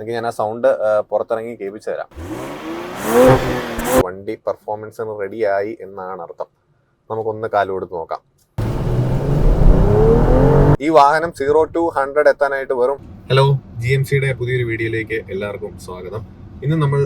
നിങ്ങൾക്ക് ഞാൻ ആ സൗണ്ട് പുറത്തിറങ്ങി കേൾപ്പിച്ചു തരാം വണ്ടി പെർഫോമൻസിന് റെഡിയായി എന്നാണ് അർത്ഥം. നമുക്കൊന്ന് കാലു കൊടുത്ത് നോക്കാം. ഈ വാഹനം സീറോ ടു ഹൺഡ്രഡ് എത്താനായിട്ട് വെറും ഹലോ ജി എം സിയുടെ പുതിയൊരു വീഡിയോയിലേക്ക് എല്ലാവർക്കും സ്വാഗതം. ഇന്ന് നമ്മൾ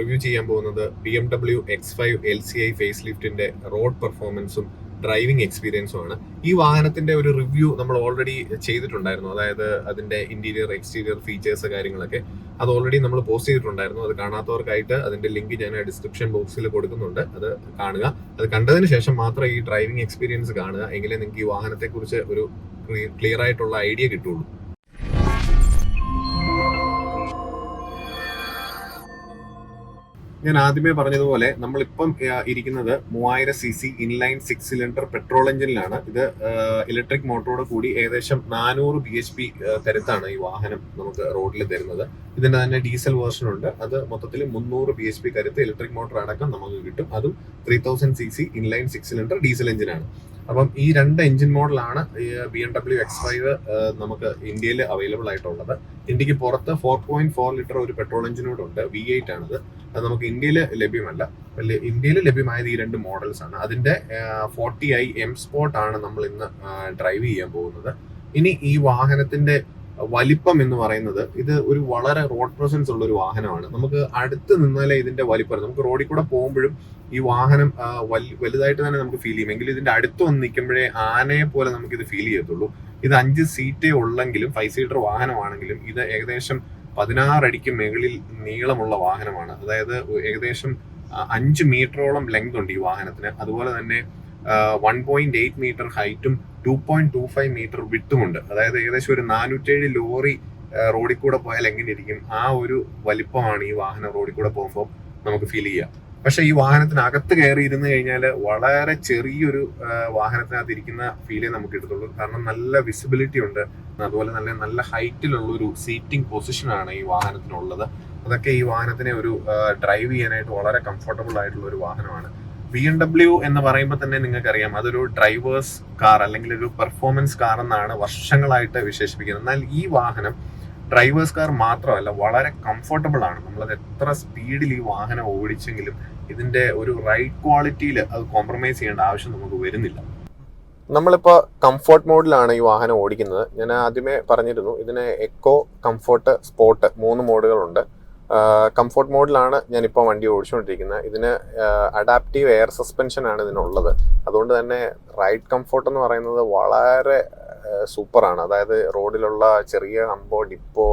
റിവ്യൂ ചെയ്യാൻ പോകുന്നത് B M W X five L C I face ലിഫ്റ്റിന്റെ road പെർഫോമൻസും ഡ്രൈവിംഗ് എക്സ്പീരിയൻസും ആണ്. ഈ വാഹനത്തിന്റെ ഒരു റിവ്യൂ നമ്മൾ ഓൾറെഡി ചെയ്തിട്ടുണ്ടായിരുന്നു. അതായത് അതിന്റെ ഇന്റീരിയർ എക്സ്റ്റീരിയർ ഫീച്ചേഴ്സ് കാര്യങ്ങളൊക്കെ അത് ഓൾറെഡി നമ്മൾ പോസ്റ്റ് ചെയ്തിട്ടുണ്ടായിരുന്നു. അത് കാണാത്തവർക്കായിട്ട് അതിന്റെ ലിങ്ക് ഞാൻ ഡിസ്ക്രിപ്ഷൻ ബോക്സിൽ കൊടുക്കുന്നുണ്ട്. അത് കാണുക. അത് കണ്ടതിന് ശേഷം മാത്രം ഈ ഡ്രൈവിംഗ് എക്സ്പീരിയൻസ് കാണുക. എങ്കിലേ നിങ്ങൾക്ക് ഈ വാഹനത്തെ കുറിച്ച് ഒരു ക്ലിയർ ആയിട്ടുള്ള ഐഡിയ കിട്ടുള്ളൂ. ഞാൻ ആദ്യമേ പറഞ്ഞതുപോലെ നമ്മളിപ്പം ഇരിക്കുന്നത് മൂവായിരം C C inline six cylinder petrol എഞ്ചിനിലാണ് ഇത് ഇലക്ട്രിക് മോട്ടറോട് കൂടി ഏകദേശം നാനൂറ് ബി എച്ച് പി കരുത്താണ് ഈ വാഹനം നമുക്ക് റോഡിൽ തരുന്നത്. ഇതിന്റെ തന്നെ ഡീസൽ വേർഷൻ ഉണ്ട് അത് മൊത്തത്തിൽ മുന്നൂറ് ബി എച്ച് പി കരുത്ത് ഇലക്ട്രിക് മോട്ടർ അടക്കം നമുക്ക് കിട്ടും. അതും three thousand C C inline six cylinder diesel എഞ്ചിനാണ് അപ്പം ഈ രണ്ട് എഞ്ചിൻ മോഡലാണ് B M W X five നമുക്ക് ഇന്ത്യയിൽ അവൈലബിൾ ആയിട്ടുള്ളത്. ഇന്ത്യയ്ക്ക് പുറത്ത് ഫോർ പോയിന്റ് ഫോർ ലിറ്റർ ഒരു പെട്രോൾ എഞ്ചിനോടുണ്ട് വി എയ്റ്റ് ആണത്. അത് നമുക്ക് ഇന്ത്യയിൽ ലഭ്യമല്ല. ഇന്ത്യയിൽ ലഭ്യമായത് ഈ രണ്ട് മോഡൽസ് ആണ്. അതിന്റെ ഫോർട്ടി ഐ എം സ്പോട്ട് ആണ് നമ്മൾ ഇന്ന് ഡ്രൈവ് ചെയ്യാൻ പോകുന്നത്. ഇനി ഈ വാഹനത്തിന്റെ വലിപ്പം എന്ന് പറയുന്നത് ഇത് ഒരു വളരെ റോഡ് പ്രസൻസ് ഉള്ള ഒരു വാഹനമാണ്. നമുക്ക് അടുത്ത് നിന്നാലേ ഇതിന്റെ വലിപ്പം നമുക്ക് റോഡിൽ കൂടെ പോകുമ്പോഴും ഈ വാഹനം വലുതായിട്ട് തന്നെ നമുക്ക് ഫീൽ ചെയ്യും. എങ്കിലും ഇതിന്റെ അടുത്ത് വന്ന് നിൽക്കുമ്പോഴേ ആനയെ പോലെ നമുക്ക് ഇത് ഫീൽ ചെയ്യത്തുള്ളൂ. ഇത് അഞ്ച് സീറ്റേ ഉള്ളെങ്കിലും ഫൈവ് സീറ്റർ വാഹനമാണെങ്കിലും ഇത് ഏകദേശം പതിനാറടിക്ക് മുകളിൽ നീളമുള്ള വാഹനമാണ്. അതായത് ഏകദേശം അഞ്ച് മീറ്ററോളം ലെങ്ത് ഉണ്ട് ഈ വാഹനത്തിന്. അതുപോലെ തന്നെ വൺ പോയിന്റ് എയ്റ്റ് മീറ്റർ ഹൈറ്റും two point two five metre വിട്ടുമുണ്ട് അതായത് ഏകദേശം ഒരു നാനൂറ്റേഴ് ലോറി റോഡിൽ കൂടെ പോയാൽ എങ്ങനെ ഇരിക്കും? ആ ഒരു വലിപ്പമാണ് ഈ വാഹനം റോഡിൽ കൂടെ പോകുമ്പോൾ നമുക്ക് ഫീൽ ചെയ്യാം. പക്ഷെ ഈ വാഹനത്തിനകത്ത് കയറി ഇരുന്ന് കഴിഞ്ഞാൽ വളരെ ചെറിയൊരു വാഹനത്തിനകത്ത് ഇരിക്കുന്ന ഫീലേ നമുക്ക് കിട്ടത്തുള്ളൂ. കാരണം നല്ല വിസിബിലിറ്റി ഉണ്ട്. അതുപോലെ നല്ല നല്ല ഹൈറ്റിലുള്ള ഒരു സീറ്റിംഗ് പൊസിഷനാണ് ഈ വാഹനത്തിനുള്ളത്. അതൊക്കെ ഈ വാഹനത്തിനെ ഒരു ഡ്രൈവ് ചെയ്യാനായിട്ട് വളരെ കംഫർട്ടബിൾ ആയിട്ടുള്ള ഒരു വാഹനമാണ്. ബി എം ഡബ്ല്യു എന്ന് പറയുമ്പോൾ തന്നെ നിങ്ങൾക്കറിയാം. അതൊരു ഡ്രൈവേഴ്സ് കാർ അല്ലെങ്കിൽ ഒരു പെർഫോമൻസ് കാർ എന്നാണ് വർഷങ്ങളായിട്ട് വിശേഷിപ്പിക്കുന്നത്. എന്നാൽ ഈ വാഹനം ഡ്രൈവേഴ്സ് കാർ മാത്രമല്ല വളരെ കംഫർട്ടബിൾ ആണ്. നമ്മളത് എത്ര സ്പീഡിൽ ഈ വാഹനം ഓടിച്ചെങ്കിലും ഇതിന്റെ ഒരു റൈഡ് ക്വാളിറ്റിയിൽ അത് കോംപ്രമൈസ് ചെയ്യേണ്ട ആവശ്യം നമുക്ക് വരുന്നില്ല. നമ്മളിപ്പോൾ കംഫോർട്ട് മോഡിലാണ് ഈ വാഹനം ഓടിക്കുന്നത്. ഞാൻ ആദ്യമേ പറഞ്ഞിരുന്നു ഇതിന് എക്കോ കംഫോർട്ട് സ്പോർട്ട് മൂന്ന് മോഡുകളുണ്ട് കംഫർട്ട് മോഡിലാണ് ഞാനിപ്പോൾ വണ്ടി ഓടിച്ചുകൊണ്ടിരിക്കുന്നത് ഇതിന് അഡാപ്റ്റീവ് എയർ സസ്പെൻഷൻ ആണ് ഇതിനുള്ളത്. അതുകൊണ്ട് തന്നെ റൈഡ് കംഫോർട്ട് എന്ന് പറയുന്നത് വളരെ സൂപ്പറാണ് അതായത് റോഡിലുള്ള ചെറിയ ഹമ്പോ ഡിപ്പോ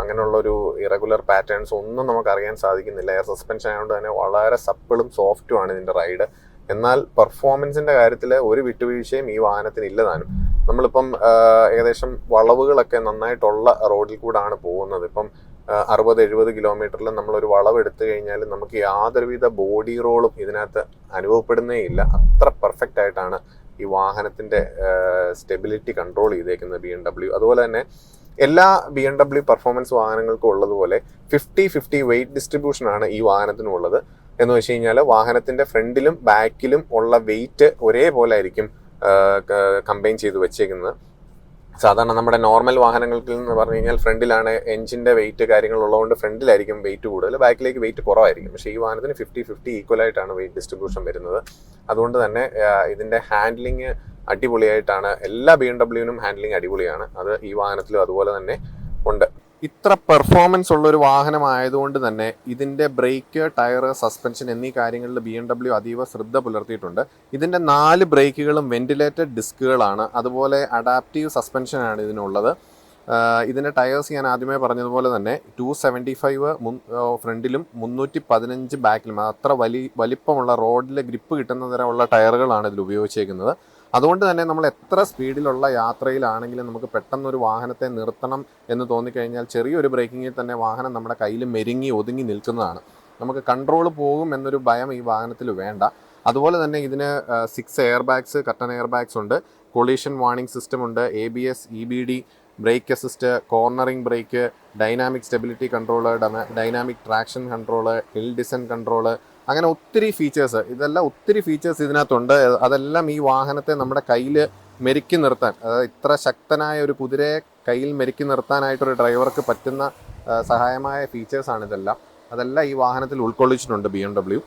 അങ്ങനെയുള്ള ഒരു ഇറഗുലർ പാറ്റേൺസ് ഒന്നും നമുക്ക് അറിയാൻ സാധിക്കുന്നില്ല. എയർ സസ്പെൻഷൻ ആയതുകൊണ്ട് തന്നെ വളരെ സപ്പിളും സോഫ്റ്റുമാണ് ഇതിന്റെ റൈഡ് എന്നാൽ പെർഫോമൻസിന്റെ കാര്യത്തിൽ ഒരു വിട്ടുവീഴ്ചയും ഈ വാഹനത്തിന് ഇല്ലതാനും നമ്മളിപ്പം ഏകദേശം വളവുകളൊക്കെ നന്നായിട്ടുള്ള റോഡിൽ കൂടാണ് പോകുന്നത്. ഇപ്പം അറുപത് എഴുപത് കിലോമീറ്ററിൽ നമ്മളൊരു വളവ് എടുത്തു കഴിഞ്ഞാൽ നമുക്ക് യാതൊരുവിധ ബോഡി റോളും ഇതിനകത്ത് അനുഭവപ്പെടുന്നേ ഇല്ല. അത്ര പെർഫെക്റ്റ് ആയിട്ടാണ് ഈ വാഹനത്തിന്റെ സ്റ്റെബിലിറ്റി കൺട്രോൾ ചെയ്തേക്കുന്നത് ബി എം ഡബ്ല്യു അതുപോലെ തന്നെ എല്ലാ ബി എം ഡബ്ല്യു പെർഫോമൻസ് വാഹനങ്ങൾക്കും ഉള്ളതുപോലെ ഫിഫ്റ്റി ഫിഫ്റ്റി വെയിറ്റ് ഡിസ്ട്രിബ്യൂഷൻ ആണ് ഈ വാഹനത്തിനുള്ളത് എന്ന് വെച്ച് കഴിഞ്ഞാൽ വാഹനത്തിന്റെ ഫ്രണ്ടിലും ബാക്കിലും ഉള്ള വെയിറ്റ് ഒരേപോലെ ആയിരിക്കും കമ്പൈൻ ചെയ്ത് വെച്ചേക്കുന്നത്. സാധാരണ നമ്മുടെ നോർമൽ വാഹനങ്ങൾക്ക് എന്ന് പറഞ്ഞു കഴിഞ്ഞാൽ ഫ്രണ്ടിലാണ് എഞ്ചിന്റെ വെയിറ്റ് കാര്യങ്ങൾ ഉള്ളതുകൊണ്ട് ഫ്രണ്ടിലായിരിക്കും വെയിറ്റ് കൂടുതൽ. ബാക്കിലേക്ക് വെയിറ്റ് കുറവായിരിക്കും. പക്ഷേ ഈ വാഹനത്തിന് ഫിഫ്റ്റി ഫിഫ്റ്റി ഈക്വൽ ആയിട്ടാണ് വെയിറ്റ് ഡിസ്ട്രിബ്യൂഷൻ വരുന്നത്. അതുകൊണ്ട് തന്നെ ഇതിന്റെ ഹാൻഡ്ലിങ് അടിപൊളിയായിട്ടാണ്. എല്ലാ ബി എം ഡബ്ല്യുവിനും ഹാൻഡ്ലിങ് അടിപൊളിയാണ്. അത് ഈ വാഹനത്തിലും അതുപോലെ തന്നെ ഉണ്ട്. ഇത്ര പെർഫോമൻസ് ഉള്ള ഒരു വാഹനമായതുകൊണ്ട് തന്നെ ഇതിന്റെ ബ്രേക്ക് ടയർ സസ്പെൻഷൻ എന്നീ കാര്യങ്ങളിൽ ബി എം ഡബ്ല്യു അതീവ ശ്രദ്ധ പുലർത്തിയിട്ടുണ്ട്. ഇതിന്റെ നാല് ബ്രേക്കുകളും വെന്റിലേറ്റഡ് ഡിസ്കുകളാണ് അതുപോലെ അഡാപ്റ്റീവ് സസ്പെൻഷനാണ് ഇതിനുള്ളത്. ഇതിന്റെ ടയേഴ്സ് ഞാൻ ആദ്യമേ പറഞ്ഞതുപോലെ തന്നെ ടു സെവന്റി ഫൈവ് ഫ്രണ്ടിലും മുന്നൂറ്റി പതിനഞ്ച് ബാക്കിലും അത്ര വലി വലിപ്പമുള്ള റോഡിലെ ഗ്രിപ്പ് കിട്ടുന്ന തരമുള്ള ടയറുകളാണ് ഇതിൽ ഉപയോഗിച്ചേക്കുന്നത്. അതുകൊണ്ട് തന്നെ നമ്മൾ എത്ര സ്പീഡിലുള്ള യാത്രയിലാണെങ്കിലും നമുക്ക് പെട്ടെന്നൊരു വാഹനത്തെ നിർത്തണം എന്ന് തോന്നിക്കഴിഞ്ഞാൽ ചെറിയൊരു ബ്രേക്കിങ്ങിൽ തന്നെ വാഹനം നമ്മുടെ കയ്യിൽ മെരുങ്ങി ഒതുങ്ങി നിൽക്കുന്നതാണ്. നമുക്ക് കൺട്രോൾ പോകും എന്നൊരു ഭയം ഈ വാഹനത്തിൽ വേണ്ട. അതുപോലെ തന്നെ ഇതിന് six air bags curtain air bags ഉണ്ട്. കൊളീഷൻ വാർണിംഗ് സിസ്റ്റം ഉണ്ട്. A B S E B D brake assist cornering brake dynamic stability control dynamic traction control hill descent control അങ്ങനെ ഒത്തിരി ഫീച്ചേഴ്സ് ഇതെല്ലാം ഒത്തിരി ഫീച്ചേഴ്സ് ഇതിനകത്തുണ്ട്. അതെല്ലാം ഈ വാഹനത്തെ നമ്മുടെ കയ്യിൽ മെരുക്കി നിർത്താൻ അതായത് ഇത്ര ശക്തനായ ഒരു കുതിരയെ കയ്യിൽ മെരുക്കി നിർത്താനായിട്ടൊരു ഡ്രൈവർക്ക് പറ്റുന്ന സഹായമായ ഫീച്ചേഴ്സാണ് ഇതെല്ലാം. അതെല്ലാം ഈ വാഹനത്തിൽ ഉൾക്കൊള്ളിച്ചിട്ടുണ്ട് ബി എം ഡബ്ല്യു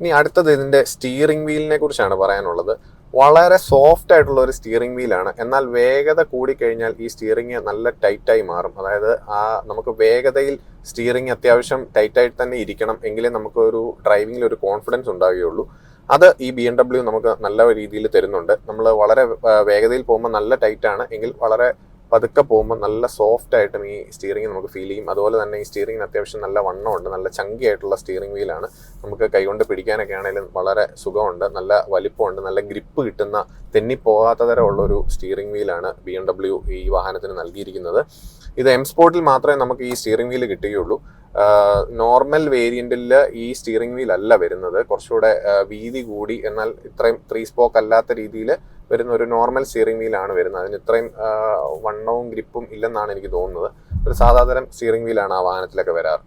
ഇനി അടുത്തത് ഇതിന്റെ സ്റ്റിയറിംഗ് വീലിനെ കുറിച്ചാണ് പറയാനുള്ളത്. വളരെ സോഫ്റ്റ് ആയിട്ടുള്ള ഒരു സ്റ്റിയറിംഗ് വീലാണ് എന്നാൽ വേഗത കൂടിക്കഴിഞ്ഞാൽ ഈ സ്റ്റിയറിംഗ് നല്ല ടൈറ്റായി മാറും. അതായത് ആ നമുക്ക് വേഗതയിൽ സ്റ്റിയറിംഗ് അത്യാവശ്യം ടൈറ്റായിട്ട് തന്നെ ഇരിക്കണം എങ്കിലേ നമുക്ക് ഒരു ഡ്രൈവിംഗിൽ ഒരു കോൺഫിഡൻസ് ഉണ്ടാവുകയുള്ളൂ. അത് ഈ ബി എം ഡബ്ല്യു നമുക്ക് നല്ല രീതിയിൽ തരുന്നുണ്ട്. നമ്മൾ വളരെ വേഗതയിൽ പോകുമ്പോൾ നല്ല ടൈറ്റാണ് എങ്കിൽ വളരെ പതുക്കെ പോകുമ്പോൾ നല്ല സോഫ്റ്റ് ആയിട്ടും ഈ സ്റ്റിയറിംഗ് നമുക്ക് ഫീൽ ചെയ്യും. അതുപോലെ തന്നെ ഈ സ്റ്റിയറിംഗിന് അത്യാവശ്യം നല്ല വണ്ണമുണ്ട് നല്ല ചങ്കി ആയിട്ടുള്ള സ്റ്റിയറിംഗ് വീലാണ് നമുക്ക് കൈകൊണ്ട് പിടിക്കാനൊക്കെ ആണെങ്കിലും വളരെ സുഖമുണ്ട്. നല്ല വലിപ്പമുണ്ട്. നല്ല ഗ്രിപ്പ് കിട്ടുന്ന തെന്നിപ്പോകാത്ത തരമുള്ള ഒരു സ്റ്റിയറിംഗ് വീലാണ് ബി എം ഡബ്ല്യു ഈ വാഹനത്തിന് നൽകിയിരിക്കുന്നത്. ഇത് എം സ്പോർട്ടിൽ മാത്രമേ നമുക്ക് ഈ സ്റ്റിയറിംഗ് വീൽ കിട്ടുകയുള്ളൂ. നോർമൽ വേരിയന്റിൽ ഈ സ്റ്റിയറിംഗ് വീൽ അല്ല വരുന്നത്. കുറച്ചുകൂടെ വീതി കൂടി എന്നാൽ ഇത്രയും ത്രീ സ്പോക്ക് അല്ലാത്ത രീതിയിൽ വരുന്ന ഒരു നോർമൽ സ്റ്റിയറിംഗ് വീലാണ് വരുന്നത്. അതിന് ഇത്രയും വണ്ണവും ഗ്രിപ്പും ഇല്ലെന്നാണ് എനിക്ക് തോന്നുന്നത്. ഒരു സാധാരണ സ്റ്റിയറിംഗ് വീലാണ് ആ വാഹനത്തിലൊക്കെ വരാറ്.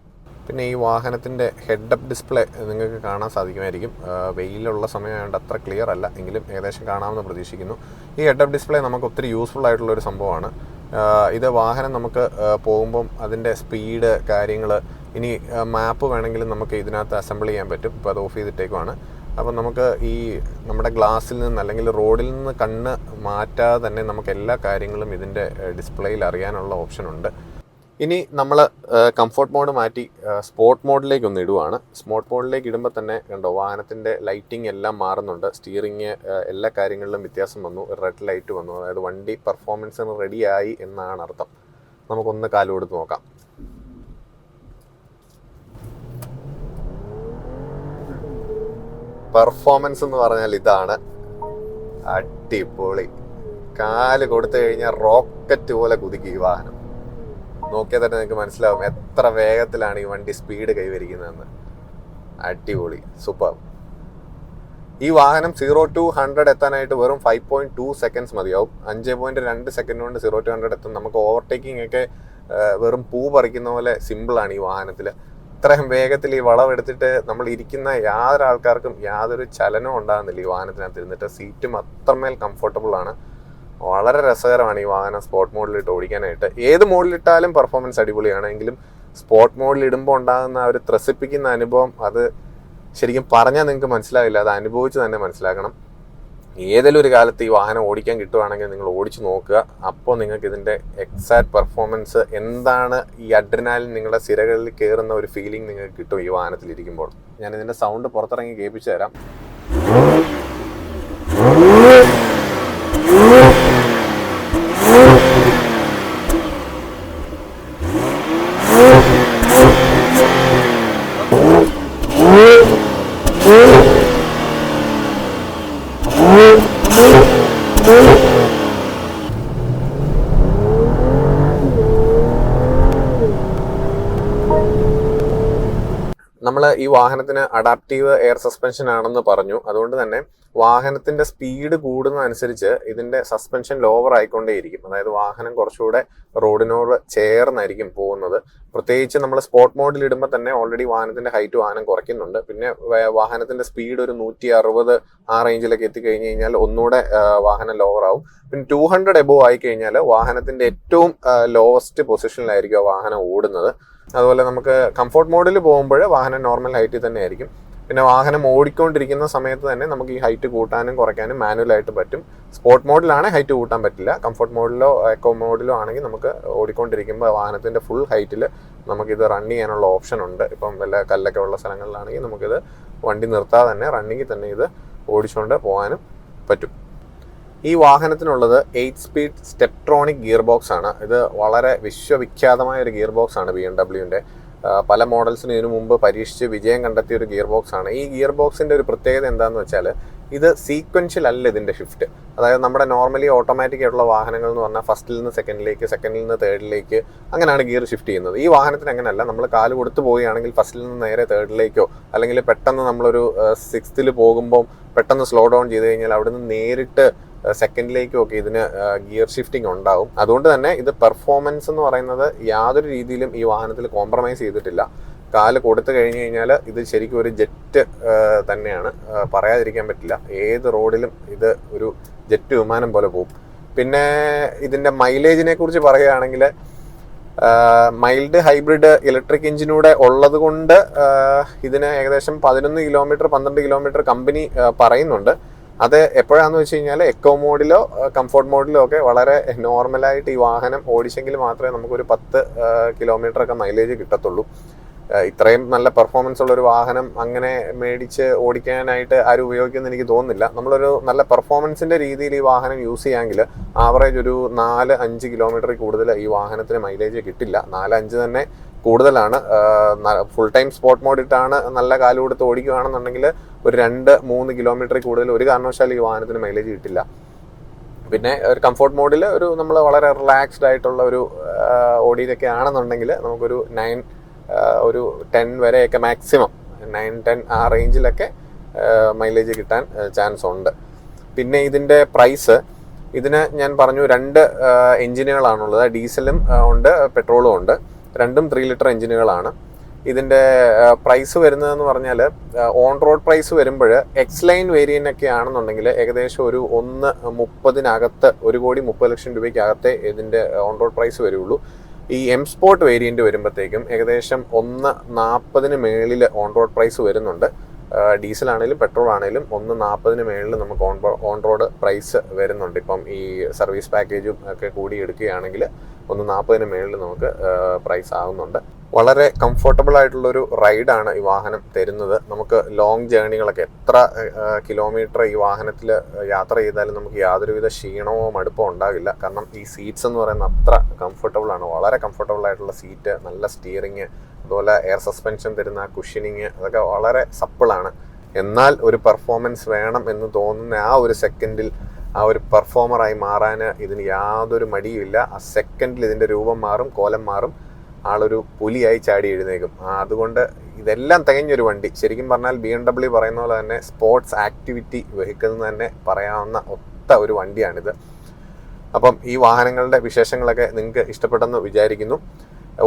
പിന്നെ ഈ വാഹനത്തിന്റെ ഹെഡപ്പ് ഡിസ്പ്ലേ നിങ്ങൾക്ക് കാണാൻ സാധിക്കുമായിരിക്കും. വെയിലുള്ള സമയമായതുകൊണ്ട് അത്ര ക്ലിയർ അല്ല. എങ്കിലും ഏകദേശം കാണാമെന്ന് പ്രതീക്ഷിക്കുന്നു. ഈ ഹെഡപ്പ് ഡിസ്പ്ലേ നമുക്ക് ഒത്തിരി യൂസ്ഫുൾ ആയിട്ടുള്ള ഒരു സംഭവമാണ് ഇത് വാഹനം നമുക്ക് പോകുമ്പം അതിന്റെ സ്പീഡ് കാര്യങ്ങൾ ഇനി മാപ്പ് വേണമെങ്കിലും നമുക്ക് ഇതിനകത്ത് അസംബിൾ ചെയ്യാൻ പറ്റും. ഇപ്പോൾ അത് ഓഫ് ചെയ്തിട്ടേക്കുവാണ്. അപ്പം നമുക്ക് ഈ നമ്മുടെ ഗ്ലാസ്സിൽ നിന്ന് അല്ലെങ്കിൽ റോഡിൽ നിന്ന് കണ്ണ് മാറ്റാതെ തന്നെ നമുക്ക് എല്ലാ കാര്യങ്ങളും ഇതിന്റെ ഡിസ്പ്ലേയിൽ അറിയാനുള്ള ഓപ്ഷൻ ഉണ്ട്. ഇനി നമ്മൾ കംഫർട്ട് മോഡ് മാറ്റി സ്പോർട്ട് മോഡിലേക്ക് ഒന്ന് ഇടുവാണ്. സ്പോർട്ട് മോഡിലേക്ക് ഇടുമ്പോൾ തന്നെ കണ്ടോ വാഹനത്തിന്റെ ലൈറ്റിംഗ് എല്ലാം മാറുന്നുണ്ട്. സ്റ്റിയറിങ് എല്ലാ കാര്യങ്ങളിലും വ്യത്യാസം വന്നു. റെഡ് ലൈറ്റ് വന്നു. അതായത് വണ്ടി പെർഫോമൻസിന് റെഡിയായി എന്നാണ് അർത്ഥം. നമുക്കൊന്ന് കാലുകൊടുത്ത് നോക്കാം. പെർഫോമൻസ് എന്ന് പറഞ്ഞാൽ ഇതാണ്. അടിപൊളി. കാൽ കൊടുത്തു കഴിഞ്ഞാൽ റോക്കറ്റ് പോലെ കുതിക്കും ഈ വാഹനം. നോക്കിയാൽ തന്നെ നിങ്ങൾക്ക് മനസ്സിലാവും എത്ര വേഗത്തിലാണ് ഈ വണ്ടി സ്പീഡ് കൈവരിക്കുന്നതെന്ന്. അടിപൊളി. സൂപ്പർ ഈ വാഹനം സീറോ ടു ഹൺഡ്രഡ് എത്താനായിട്ട് വെറും ഫൈവ് പോയിന്റ് ടു സെക്കൻഡ്സ് മതിയാവും. അഞ്ച് പോയിന്റ് രണ്ട് സെക്കൻഡ് കൊണ്ട് സീറോ ടു ഹൺഡ്രഡ് എത്തും. നമുക്ക് ഓവർടേക്കിംഗ് ഒക്കെ വെറും പൂ പറിക്കുന്ന പോലെ സിമ്പിളാണ് ഈ വാഹനത്തിൽ ഇത്രയും വേഗത്തിൽ ഈ വളവെടുത്തിട്ട് നമ്മൾ ഇരിക്കുന്ന യാതൊരു ആൾക്കാർക്കും യാതൊരു ചലനവും ഉണ്ടാകുന്നില്ല ഈ വാഹനത്തിനകത്ത് ഇരുന്നിട്ട്. സീറ്റും അത്രമേൽ കംഫർട്ടബിൾ ആണ്. വളരെ രസകരമാണ് ഈ വാഹനം സ്പോർട്ട് മോഡിലിട്ട് ഓടിക്കാനായിട്ട്. ഏത് മോഡിലിട്ടാലും പെർഫോമൻസ് അടിപൊളിയാണ്. എങ്കിലും സ്പോർട്ട് മോഡിൽ ഇടുമ്പോൾ ഉണ്ടാകുന്ന ആ ഒരു ത്രസിപ്പിക്കുന്ന അനുഭവം അത് ശരിക്കും പറഞ്ഞാൽ നിങ്ങൾക്ക് മനസ്സിലാവില്ല. അത് അനുഭവിച്ച് തന്നെ മനസ്സിലാക്കണം. ഏതെങ്കിലും ഒരു കാലത്ത് ഈ വാഹനം ഓടിക്കാൻ കിട്ടുവാണെങ്കിൽ നിങ്ങൾ ഓടിച്ചു നോക്കുക. അപ്പോൾ നിങ്ങൾക്ക് ഇതിന്റെ എക്സാക്ട് പെർഫോമൻസ് എന്താണ് ഈ അഡ്രിനാലിൻ നിങ്ങളുടെ സിരകളിൽ കയറുന്ന ഒരു ഫീലിംഗ് നിങ്ങൾക്ക് കിട്ടും ഈ വാഹനത്തിൽ ഇരിക്കുമ്പോൾ ഞാൻ ഇതിന്റെ സൗണ്ട് പുറത്തിറങ്ങി കേൾപ്പിച്ചു തരാം. നമ്മൾ ഈ വാഹനത്തിന് അഡാപ്റ്റീവ് എയർ സസ്പെൻഷൻ ആണെന്ന് പറഞ്ഞു. അതുകൊണ്ട് തന്നെ വാഹനത്തിന്റെ സ്പീഡ് കൂടുന്ന അനുസരിച്ച് ഇതിന്റെ സസ്പെൻഷൻ ലോവർ ആയിക്കൊണ്ടേയിരിക്കും. അതായത് വാഹനം കുറച്ചുകൂടെ റോഡിനോട് ചേർന്നായിരിക്കും പോകുന്നത്. പ്രത്യേകിച്ച് നമ്മൾ സ്പോർട്ട് മോഡിൽ ഇടുമ്പോൾ തന്നെ ഓൾറെഡി വാഹനത്തിന്റെ ഹൈറ്റ് വാഹനം കുറയ്ക്കുന്നുണ്ട്. പിന്നെ വാഹനത്തിന്റെ സ്പീഡ് ഒരു നൂറ്റി അറുപത് ആ റേഞ്ചിലൊക്കെ എത്തിക്കഴിഞ്ഞ് കഴിഞ്ഞാൽ ഒന്നുകൂടെ വാഹനം ലോവർ ആവും. പിന്നെ ടു ഹൺഡ്രഡ് എബോ ആയി കഴിഞ്ഞാൽ വാഹനത്തിന്റെ ഏറ്റവും ലോവസ്റ്റ് പൊസിഷനിലായിരിക്കും ആ വാഹനം ഓടുന്നത്. അതുപോലെ നമുക്ക് കംഫോർട്ട് മോഡിൽ പോകുമ്പോൾ വാഹനം നോർമൽ ഹൈറ്റിൽ തന്നെ ആയിരിക്കും. പിന്നെ വാഹനം ഓടിക്കൊണ്ടിരിക്കുന്ന സമയത്ത് തന്നെ നമുക്ക് ഈ ഹൈറ്റ് കൂട്ടാനും കുറയ്ക്കാനും മാനുവലായിട്ട് പറ്റും. സ്പോർട്ട് മോഡിലാണ് ഹൈറ്റ് കൂട്ടാൻ പറ്റില്ല. കംഫർട്ട് മോഡിലോ എക്കോ മോഡിലോ ആണെങ്കിൽ നമുക്ക് ഓടിക്കൊണ്ടിരിക്കുമ്പോൾ വാഹനത്തിന്റെ ഫുൾ ഹൈറ്റിൽ നമുക്കിത് റൺ ചെയ്യാനുള്ള ഓപ്ഷൻ ഉണ്ട്. ഇപ്പം വല്ല കല്ലൊക്കെ ഉള്ള സ്ഥലങ്ങളിലാണെങ്കിൽ നമുക്കിത് വണ്ടി നിർത്താതെ തന്നെ റണ്ണിങ്ങിൽ തന്നെ ഇത് ഓടിച്ചുകൊണ്ട് പോകാനും പറ്റും. ഈ വാഹനത്തിനുള്ളത് eight speed steptronic gear box ആണ്. ഇത് വളരെ വിശ്വവിഖ്യാതമായ ഒരു ഗിയർ ബോക്സ് ആണ് ബി എം ഡബ്ല്യുവിന്റെ പല മോഡൽസിന് ഇതിനു മുമ്പ് പരീക്ഷിച്ച് വിജയം കണ്ടെത്തിയ ഒരു ഗിയർ ബോക്സ് ആണ്. ഈ ഗിയർ ബോക്സിന്റെ ഒരു പ്രത്യേകത എന്താണെന്ന് വെച്ചാൽ ഇത് സീക്വൻഷ്യൽ അല്ല ഇതിന്റെ ഷിഫ്റ്റ് അതായത് നമ്മുടെ നോർമലി ഓട്ടോമാറ്റിക് ആയിട്ടുള്ള വാഹനങ്ങൾ എന്ന് പറഞ്ഞാൽ ഫസ്റ്റിൽ നിന്ന് സെക്കൻഡിലേക്ക് സെക്കൻഡിൽ നിന്ന് തേർഡിലേക്ക് അങ്ങനെയാണ് ഗിയർ ഷിഫ്റ്റ് ചെയ്യുന്നത്. ഈ വാഹനത്തിന് അങ്ങനെയല്ല. നമ്മൾ കാൽ കൊടുത്തു പോവുകയാണെങ്കിൽ ഫസ്റ്റിൽ നിന്ന് നേരെ തേർഡിലേക്കോ അല്ലെങ്കിൽ പെട്ടെന്ന് നമ്മളൊരു സിക്സ്ത്തിൽ പോകുമ്പോൾ പെട്ടെന്ന് സ്ലോ ഡൗൺ ചെയ്ത് കഴിഞ്ഞാൽ അവിടുന്ന് നേരിട്ട് സെക്കൻഡിലേക്കും ഒക്കെ ഇതിന് ഗിയർ ഷിഫ്റ്റിംഗ് ഉണ്ടാവും. അതുകൊണ്ട് തന്നെ ഇത് പെർഫോമൻസ് എന്ന് പറയുന്നത് യാതൊരു രീതിയിലും ഈ വാഹനത്തിൽ കോംപ്രമൈസ് ചെയ്തിട്ടില്ല. കാൽ കൊടുത്തു കഴിഞ്ഞു കഴിഞ്ഞാൽ ഇത് ശരിക്കും ഒരു ജെറ്റ് തന്നെയാണ്. പറയാതിരിക്കാൻ പറ്റില്ല. ഏത് റോഡിലും ഇത് ഒരു ജെറ്റ് വിമാനം പോലെ പോകും പിന്നെ ഇതിന്റെ മൈലേജിനെ കുറിച്ച് പറയുകയാണെങ്കിൽ മൈൽഡ് ഹൈബ്രിഡ് ഇലക്ട്രിക് എഞ്ചിനൂടെ ഉള്ളത് കൊണ്ട് ഇതിന് ഏകദേശം പതിനൊന്ന് കിലോമീറ്റർ പന്ത്രണ്ട് കിലോമീറ്റർ കമ്പനി പറയുന്നുണ്ട്. അത് എപ്പോഴാന്ന് വെച്ച് കഴിഞ്ഞാൽ എക്കോ മോഡിലോ കംഫോർട്ട് മോഡിലോ ഒക്കെ വളരെ നോർമലായിട്ട് ഈ വാഹനം ഓടിച്ചെങ്കിൽ മാത്രമേ നമുക്കൊരു പത്ത് കിലോമീറ്റർ ഒക്കെ മൈലേജ് കിട്ടത്തുള്ളൂ. ഇത്രയും നല്ല പെർഫോമൻസ് ഉള്ള ഒരു വാഹനം അങ്ങനെ മേടിച്ച് ഓടിക്കാനായിട്ട് ആരും ഉപയോഗിക്കുമെന്ന് എനിക്ക് തോന്നുന്നില്ല. നമ്മളൊരു നല്ല പെർഫോമൻസിന്റെ രീതിയിൽ ഈ വാഹനം യൂസ് ചെയ്യാമെങ്കിൽ ആവറേജ് ഒരു നാല് അഞ്ച് കിലോമീറ്ററിൽ കൂടുതൽ ഈ വാഹനത്തിന് മൈലേജ് കിട്ടില്ല. നാല് അഞ്ച് തന്നെ കൂടുതലാണ്. ഫുൾ ടൈം സ്പോട്ട് മോഡ് ഇട്ടാണ് നല്ല കാലം കൊടുത്ത് ഓടിക്കുകയാണെന്നുണ്ടെങ്കിൽ ഒരു രണ്ട് മൂന്ന് കിലോമീറ്ററിൽ കൂടുതൽ ഒരു കാരണവശാലും ഈ വാഹനത്തിന് മൈലേജ് കിട്ടില്ല. പിന്നെ ഒരു കംഫോർട്ട് മോഡിൽ ഒരു നമ്മൾ വളരെ റിലാക്സ്ഡ് ആയിട്ടുള്ള ഒരു ഓടിയിലൊക്കെ ആണെന്നുണ്ടെങ്കിൽ നമുക്കൊരു നയൻ ഒരു ടെൻ വരെയൊക്കെ മാക്സിമം നയൻ ടെൻ ആ റേഞ്ചിലൊക്കെ മൈലേജ് കിട്ടാൻ ചാൻസ് ഉണ്ട്. പിന്നെ ഇതിന്റെ പ്രൈസ് ഇതിന് ഞാൻ പറഞ്ഞു രണ്ട് എഞ്ചിനുകളാണുള്ളത് ഡീസലും ഉണ്ട് പെട്രോളും ഉണ്ട്. രണ്ടും ത്രീ ലിറ്റർ എഞ്ചിനുകളാണ്. ഇതിന്റെ പ്രൈസ് വരുന്നതെന്ന് പറഞ്ഞാൽ ഓൺ റോഡ് പ്രൈസ് വരുമ്പോൾ എക്സ് ലൈൻ വേരിയന്റ് ഒക്കെ ആണെന്നുണ്ടെങ്കിൽ ഏകദേശം ഒരു ഒന്ന് മുപ്പതിനകത്ത് ഒരു കോടി മുപ്പത് ലക്ഷം രൂപയ്ക്കകത്തെ ഇതിന്റെ ഓൺ റോഡ് പ്രൈസ് വരുള്ളൂ. ഈ എം സ്പോർട്ട് വേരിയന്റ് വരുമ്പോഴത്തേക്കും ഏകദേശം ഒന്ന് നാൽപ്പതിന് മേളിൽ ഓൺ റോഡ് പ്രൈസ് വരുന്നുണ്ട്. ഡീസൽ ആണെങ്കിലും പെട്രോൾ ആണെങ്കിലും ഒന്ന് നാൽപ്പതിന് മേളിൽ നമുക്ക് ഓൺ ഓൺ റോഡ് പ്രൈസ് വരുന്നുണ്ട്. ഇപ്പം ഈ സർവീസ് പാക്കേജും ഒക്കെ കൂടി എടുക്കുകയാണെങ്കിൽ ഒന്ന് നാൽപ്പതിന് മേളിൽ നമുക്ക് പ്രൈസ് ആകുന്നുണ്ട് വളരെ കംഫർട്ടബിൾ ആയിട്ടുള്ളൊരു റൈഡാണ് ഈ വാഹനം തരുന്നത്. നമുക്ക് ലോങ് ജേണികളൊക്കെ എത്ര കിലോമീറ്റർ ഈ വാഹനത്തിൽ യാത്ര ചെയ്താലും നമുക്ക് യാതൊരുവിധ ക്ഷീണമോ മടുപ്പോ ഉണ്ടാകില്ല കാരണം ഈ സീറ്റ്സ് എന്ന് പറയുന്നത് അത്ര കംഫർട്ടബിൾ ആണ്. വളരെ കംഫർട്ടബിൾ ആയിട്ടുള്ള സീറ്റ് നല്ല സ്റ്റിയറിങ് അതുപോലെ എയർ സസ്പെൻഷൻ തരുന്ന കുഷനിങ് അതൊക്കെ വളരെ സപ്പിളാണ് എന്നാൽ ഒരു പെർഫോമൻസ് വേണം എന്ന് തോന്നുന്ന ആ ഒരു സെക്കൻഡിൽ ആ ഒരു പെർഫോമറായി മാറാൻ ഇതിന് യാതൊരു മടിയുമില്ല. ആ സെക്കൻഡിൽ ഇതിന്റെ രൂപം മാറും കോലം മാറും. ആളൊരു പുലിയായി ചാടി എഴുന്നേക്കും. അതുകൊണ്ട് ഇതെല്ലാം തികഞ്ഞൊരു വണ്ടി. ശരിക്കും പറഞ്ഞാൽ ബി എം ഡബ്ല്യു പറയുന്ന പോലെ തന്നെ സ്പോർട്സ് ആക്ടിവിറ്റി വെഹിക്കിൾ എന്ന് തന്നെ പറയാവുന്ന ഒത്ത ഒരു വണ്ടിയാണിത്. അപ്പം ഈ വാഹനങ്ങളുടെ വിശേഷങ്ങളൊക്കെ നിങ്ങൾക്ക് ഇഷ്ടപ്പെട്ടെന്ന് വിചാരിക്കുന്നു.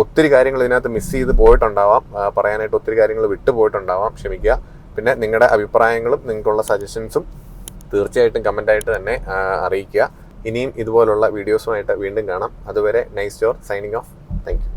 ഒത്തിരി കാര്യങ്ങൾ ഇതിനകത്ത് മിസ് ചെയ്ത് പോയിട്ടുണ്ടാവാം. പറയാനായിട്ട് ഒത്തിരി കാര്യങ്ങൾ വിട്ടുപോയിട്ടുണ്ടാവാം. ക്ഷമിക്കുക. പിന്നെ നിങ്ങളുടെ അഭിപ്രായങ്ങളും നിങ്ങൾക്കുള്ള സജഷൻസും തീർച്ചയായിട്ടും കമന്റായിട്ട് തന്നെ അറിയിക്കുക. ഇനിയും ഇതുപോലുള്ള വീഡിയോസുമായിട്ട് വീണ്ടും കാണാം. അതുവരെ നൈസ് ജോർ സൈനിങ് ഓഫ് താങ്ക്